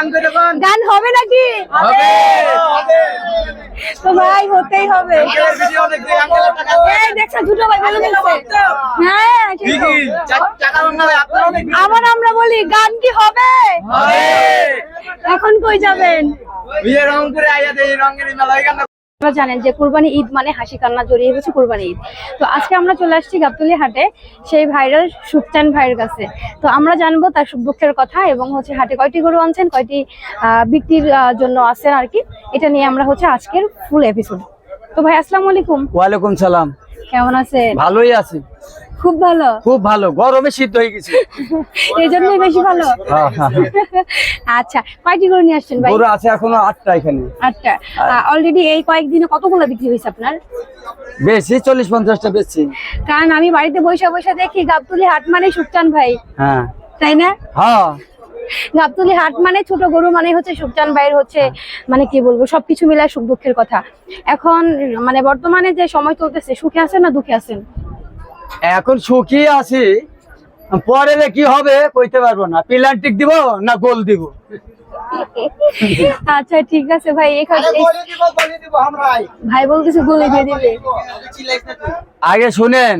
গান গান হবে নাকি? হবে। তো ভাই হতেই হবে। দেখছ দুটো ভাই বলে হ্যাঁ আবার আমরা বলি গান কি হবে? এখন কই যাবেন? রংপুরে আইয়া রঙের মেলায় গানটা আপনারা জানেন যে কুরবানি ঈদ মানে হাসি কান্না জড়িয়ে গেছে কোরবানি ঈদ। তো আজকে আমরা চলে আসছি গাবতলি হাটে সেই ভাইরাল সুপচান ভাইয়ের কাছে। তো আমরা জানব তার সুখের দুঃখের কথা এবং হচ্ছে হাটে কয়টি গরু আনছেন কয়টি আহ, বিক্রির জন্য আছেন আর কি। এটা নিয়ে আমরা হচ্ছে আজকের ফুল এপিসোড তো ভাই আসসালামু আলাইকুম। ওয়ালাইকুম সালাম। কেমন আছেন? ভালোই আছি। খুব ভালো। খুব ভালো গরমে শীত হয়ে গেছে। এই জন্যই বেশি ভালো। আচ্ছা কয়টি গরু নিয়ে আসছেন ভাই? গরু আছে এখনও আটটা এখানে। আচ্ছা অলরেডি এই কয়েকদিনে কতগুলো বিক্রি হয়েছে আপনার? বেশি চল্লিশ পঞ্চাশটা বেশি। কারণ আমি বাড়িতে বসে বসে দেখি গাবতুলি হাট মানে সুপচান ভাই। হ্যাঁ। তাই না? হ্যাঁ। গাবতলি হাট মানে ছোট গরু মানে হচ্ছে সুখচান ভাইয়ের হচ্ছে মানে কি বলব সবকিছু মিলায় সুখ দুঃখের কথা। এখন মানে বর্তমানে যে সময় চলতেছে সুখে আছেন না দুঃখে আছেন? এখন সুখী আছি পরে যে কি হবে কইতে পারব না। পিলান্টিক দিব না গোল দিব? আচ্ছা ঠিক আছে ভাই এখানে এই- বলে দিব বলে দিব আমরাই ভাই বলতেছে গুলি দিয়ে দিবে। আগে শুনেন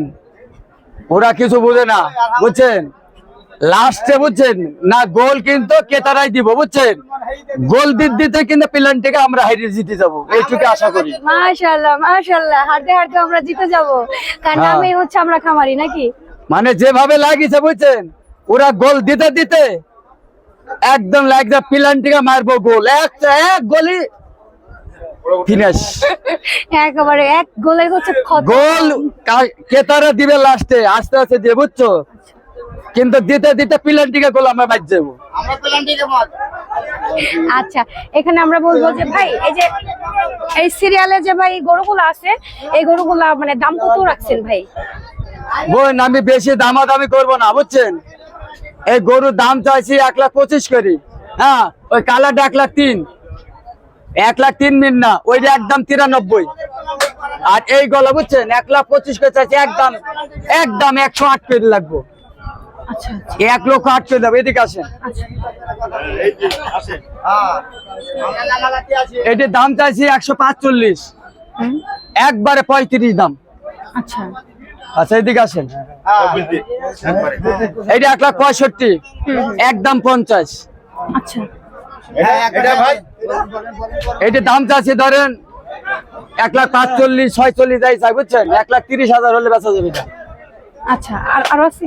ওরা কিছু বোঝে না বুঝছেন? লাস্টে বুঝছেন? না গোল কিন্তু কেতারাই দিব বুঝছেন? গোল দিতে দিতে কিন্তু প্লান্টিকে আমরা হাইরে জিতে যাব এইটুকু আশা করি। মাশাআল্লাহ মাশাআল্লাহ হাঁটতে হাঁটতে আমরা জিতে যাব। কারণ হ্যাঁ। আমি হচ্ছে আমরা খামারি নাকি? মানে যেভাবে লাগিয়েছে বুঝছেন? ওরা গোল দিতে দিতে একদম লাগছে প্লান্টিকে মারবো গোল। এক এক গোলি ফিনিশ একেবারে এক গোলে হচ্ছে গোল কেতারা দিবে লাস্টে আস্তে আস্তে দিয়ে বুঝছ? কিন্তু দিতে দিতে প্লান্টিকে গোল আমরা বাজ যাব। আমরা পেলাম মত আচ্ছা এখানে আমরা বলব যে ভাই এই যে এই সিরিয়ালে যে ভাই গরুগুলো আছে এই গরুগুলা মানে দাম কত রাখছেন ভাই? বোন আমি বেশি দামাদামি করব না বুঝছেন? এই গরুর দাম চাইছি এক লাখ পঁচিশ করি হ্যাঁ ওই কালারটা এক লাখ তিন। এক লাখ তিন মিন না ওইটা একদম তিরানব্বই। আর এই গলা বুঝছেন? এক লাখ পঁচিশ করে চাইছি একদম একদম একশো আট করে লাগবো। এক লক্ষ আট করে দেবো এদিকে আসেন। আচ্ছা। এটির দাম চাইছি একশো পাঁচচল্লিশ। একবারে পঁয়ত্রিশ দাম। আচ্ছা। আচ্ছা এদিকে আসেন। এইটা এক লাখ পঁয়ষট্টি। একদম পঞ্চাশ। আচ্ছা। এটির দাম চাচ্ছি ধরেন এক লাখ পাঁচচল্লিশ ছয়চল্লিশ যাই চাই বুঝছেন? এক লাখ তিরিশ হাজার হলে বেচা যাবে আচ্ছা আর আর আছে?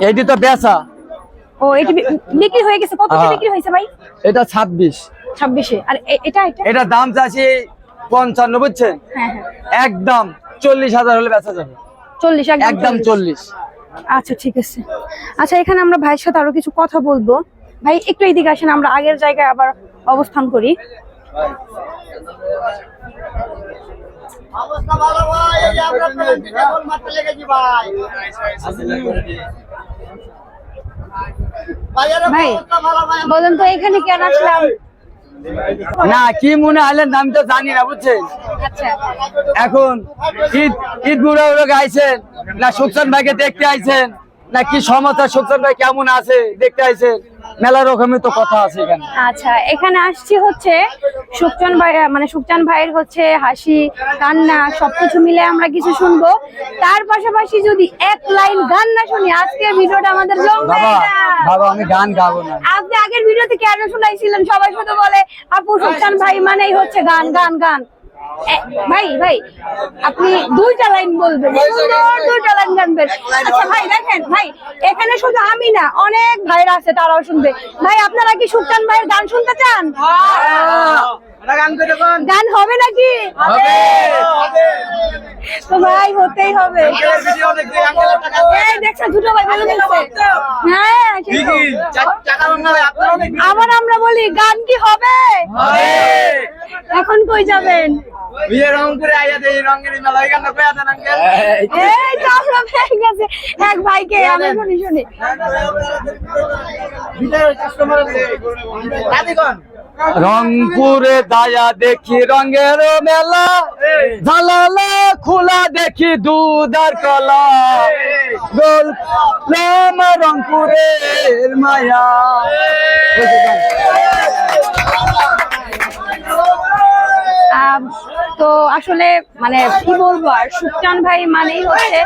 এইটি তো বেচা। ও এটি বিক্রি হয়ে গেছে। কত। বিক্রি হয়েছে ভাই? এটা ছাব্বিশ। ছাব্বিশে। আর এ- এটা এটা? এটা দাম চাচ্ছি পঞ্চান্ন বুঝছেন? হ্যাঁ হ্যাঁ। একদম চল্লিশ হাজার হলে বেচা যাবে। চল্লিশ একদম চল্লিশ। আচ্ছা ঠিক আছে। আচ্ছা এখানে আমরা ভাইয়ের সাথে আরও কিছু কথা বলব। ভাই একটু এইদিকে আসেন আমরা আগের জায়গায় আবার অবস্থান করি। অবস্থা ভালো ভাই এই যে আমরা মারতে লেগেছি ভাই। ভাই অবস্থা ভালো ভাই বলেন তো এখানে কেন আসলাম? না কি মনে হলেন আমি তো জানি না বুঝছেন? আচ্ছা। এখন ঈদ ঈদ মুবারক গাইছেন না সুকসান ভাইকে দেখতে আইছেন? না কি সমস্যা ভাই কেমন আছে? দেখতে আইছেন। মেলা রকমের তো কথা আছে এখানে। আচ্ছা এখানে আসছি হচ্ছে সুকচান ভাই মানে সুকচান ভাইয়ের হচ্ছে হাসি কান্না সবকিছু মিলে আমরা কিছু শুনব। তার পাশাপাশি যদি এক লাইন গান না শুনি আজকের ভিডিওটা আমাদের বাবা না। বাবা আমি গান গাবো না। আপনি আগের ভিডিওতে কেন শুনাইছিলেন? সবাই শুধু বলে আপু সুকচান ভাই মানেই হচ্ছে গান গান গান। ভাই ভাই আপনি দুইটা লাইন বলবেন। সুন্দর দুইটা লাইন গানবেন। আচ্ছা ভাই দেখেন ভাই এখানে শুধু আমি না অনেক ভাইরা আছে তারাও শুনবে। ভাই আপনারা কি সুকচান ভাইয়ের গান শুনতে চান? এটা গান হবে নাকি? তো ভাই হতেই হবে। দেখছ দুটো ভাই বলে দিচ্ছে। হ্যাঁ আবার আমরা বলি গান কি হবে? হবে। এখন কই যাবেন? বিয়ে দেই রঙের মেলা ওই কয়া দেন আঙ্কেল? এই তো আমরা পেয়ে গেছে। এক ভাইকে আমি শুনি। শুনি ভিতরে কাস্টমার আছে দাদি রংপুরে দায়া দেখি রঙের মেলা। ঝালালা খোলা দেখি দুধার কলা। গোল রাম রংপুরের মায়া। আসলে মানে কি বলব আর সুকচান ভাই মানেই হচ্ছে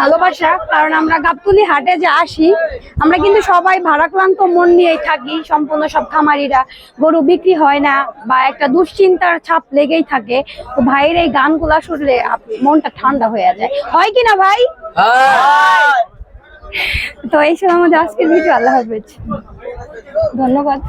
ভালোবাসা। কারণ আমরা গাবতুলি হাটে যে আসি আমরা কিন্তু সবাই ভারাক্রান্ত মন নিয়েই থাকি সম্পূর্ণ সব খামারিরা। গরু বিক্রি হয় না বা একটা দুশ্চিন্তার ছাপ লেগেই থাকে। তো ভাইয়ের এই গানগুলা শুনলে মনটা ঠান্ডা হয়ে যায়। হয় কি না ভাই? তো এই ছিল আমাদের আজকের ভিডিও। আল্লাহ হাফেজ। ধন্যবাদ।